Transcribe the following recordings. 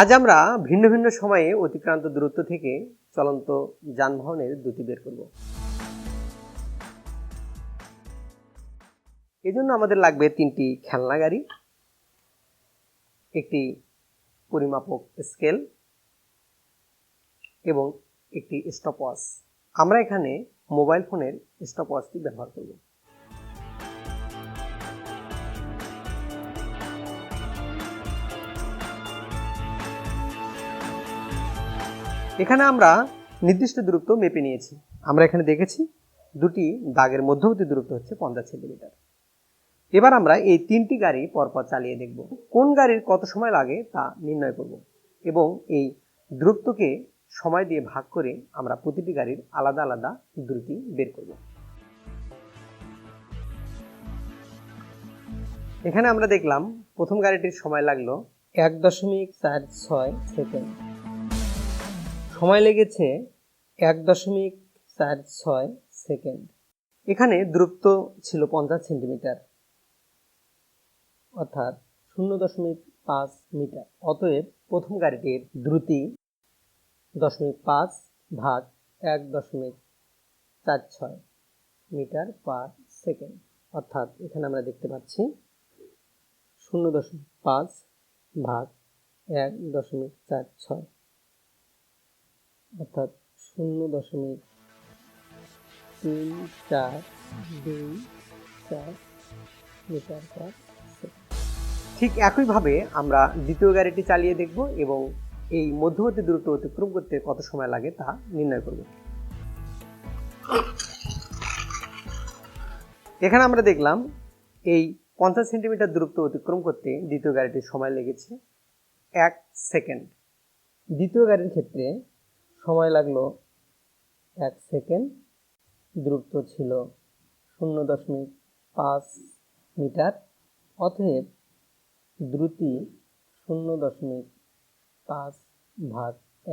আজ আমরা ভিন্ন ভিন্ন সময়ে অতিক্রান্ত দূরত্ব থেকে চলন্ত যানবাহনের দুটি বের করব। এজন্য আমাদের লাগবে তিনটি খেলনা গাড়ি, একটি পরিমাপক স্কেল এবং একটি স্টপওয়াচ। আমরা এখানে মোবাইল ফোনের স্টপওয়াচটি ব্যবহার করব। এখানে আমরা নির্দিষ্ট দূরত্ব মেপে নিয়েছি। আমরা এখানে দেখেছি দুটি দাগের মধ্যবর্তী দূরত্ব হচ্ছে পঞ্চাশ সেন্টিমিটার। এবার আমরা এই তিনটি গাড়ি পরপর চালিয়ে দেখব। কোন গাড়ির কত সময় লাগে তা নির্ণয় করব এবং এই দূরত্বকে সময় দিয়ে ভাগ করে আমরা প্রতিটি গাড়ির আলাদা আলাদা দ্রুতি বের করব। এখানে আমরা দেখলাম প্রথম গাড়িটির সময় লাগল এক দশমিক চার ছয় সেকেন্ড। সময় লেগেছে এক দশমিক চার ছয় সেকেন্ড। এখানে দূরত্ব ছিল পঞ্চাশ সেন্টিমিটার, অর্থাৎ শূন্য দশমিক পাঁচ মিটার। অতএব প্রথম গাড়িটির দ্রুতি দশমিক পাঁচ ভাগ এক দশমিক চার ছয় মিটার পার সেকেন্ড। অর্থাৎ এখানে আমরা দেখতে পাচ্ছি শূন্য দশমিক পাঁচ ভাগ এক দশমিক চার ছয়। অর্থাৎ শূন্য দশমিক তিন চার দুই চার মিটার পার ঠিক একইভাবে আমরা দ্বিতীয় গাড়িটি চালিয়ে দেখব এবং এই মধ্যবর্তী দূরত্ব অতিক্রম করতে কত সময় লাগে তা নির্ণয় করব। এখানে আমরা দেখলাম এই পঞ্চাশ সেন্টিমিটার দূরত্ব অতিক্রম করতে দ্বিতীয় গাড়িটির সময় লেগেছে এক সেকেন্ড। দ্বিতীয় গাড়ির ক্ষেত্রে সময় লাগল এক সেকেন্ড। দূরত্ব ছিল শূন্য দশমিক পাঁচ মিটার, অতএব দ্রুতি শূন্য দশমিক পাঁচ ভাগ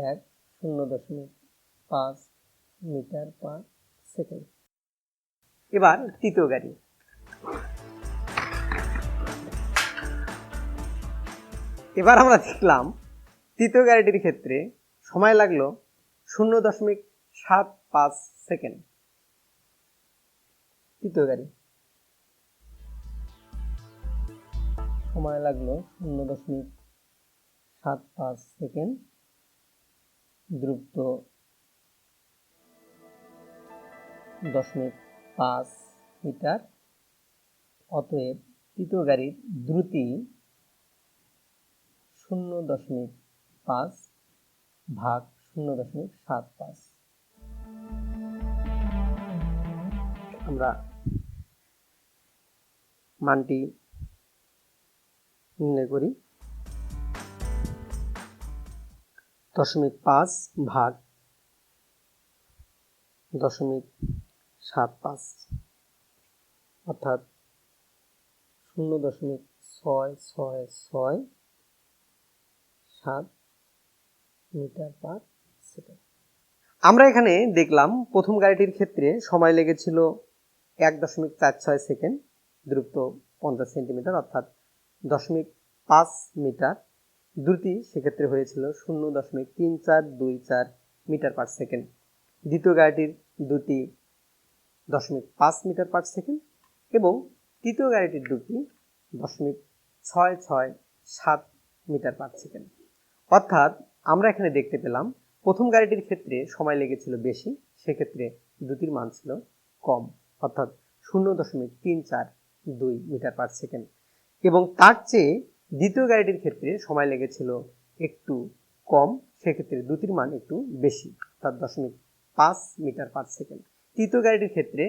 এক, শূন্য দশমিক পাঁচ মিটার পার সেকেন্ড। এবার তৃতীয় গাড়ি। এবার আমরা দেখলাম তৃতীয় গাড়িটির ক্ষেত্রে সময় লাগল শূন্য দশমিক সাত পাঁচ সেকেন্ড। তৃতীয় গাড়ি। সময় লাগল শূন্য দশমিক সাত পাঁচ সেকেন্ড। দ্রুত দশমিক পাঁচ মিটার। অতএব তৃতীয় গাড়ির দ্রুতি শূন্য দশমিক পাঁচ ভাগ শূন্য দশমিক সাত পাঁচ। আমরা মানটি নির্ণয় করি। দশমিক পাঁচ ভাগ দশমিক সাত পাঁচ। অর্থাৎ শূন্য দশমিক ছয় ছয় ছয় সাত মিটার সেকেন্ড আমরা এখানে দেখলাম প্রথম গাড়িটির ক্ষেত্রে সময় লেগেছিল এক দশমিক চার ছয় সেকেন্ড দ্রুত পঞ্চাশ সেন্টিমিটার অর্থাৎ দশমিক পাঁচ মিটার। দ্রুতি সেক্ষেত্রে হয়েছিল শূন্য দশমিক তিন চার দুই চার মিটার পার সেকেন্ড। দ্বিতীয় গাড়িটির দুটি দশমিক পাঁচ মিটার পার সেকেন্ড এবং তৃতীয় গাড়িটির দুটি দশমিক ছয় ছয় সাত মিটার পার সেকেন্ড। অর্থাৎ আমরা এখানে দেখতে পেলাম প্রথম গাড়িটির ক্ষেত্রে সময় লেগেছিল বেশি, সেক্ষেত্রে দুটির মান ছিল কম, অর্থাৎ শূন্য দশমিক তিন চার দুই মিটার পার সেকেন্ড। এবং তার চেয়ে দ্বিতীয় গাড়িটির ক্ষেত্রে সময় লেগেছিল একটু কম, সেক্ষেত্রে দুটির মান একটু বেশি, অর্থাৎ দশমিক পাঁচ মিটার পার সেকেন্ড। তৃতীয় গাড়িটির ক্ষেত্রে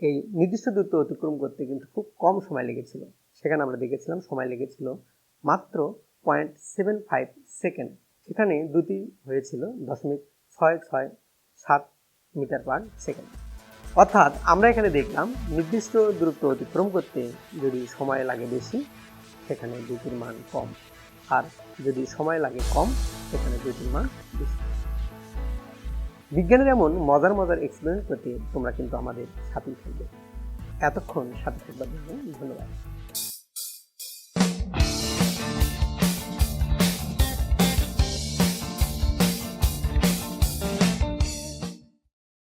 এই নির্দিষ্ট দূরত্ব অতিক্রম করতে কিন্তু খুব কম সময় লেগেছিল। সেখানে আমরা দেখেছিলাম সময় লেগেছিল মাত্র পয়েন্ট সেভেন ফাইভ সেকেন্ড। সেখানে দুটি হয়েছিল দশমিক ছয় ছয় সাত মিটার পার সেকেন্ড। অর্থাৎ আমরা এখানে দেখলাম নির্দিষ্ট দূরত্ব অতিক্রম করতে যদি সময় লাগে বেশি, সেখানে দুটির মান কম। আর যদি সময় লাগে কম, সেখানে দুটির মান বেশি। বিজ্ঞানের এমন মজার মজার এক্সপেরিমেন্ট করতে তোমরা কিন্তু আমাদের সাথেই থাকবে। এতক্ষণ সাথে থাকবার জন্য ধন্যবাদ।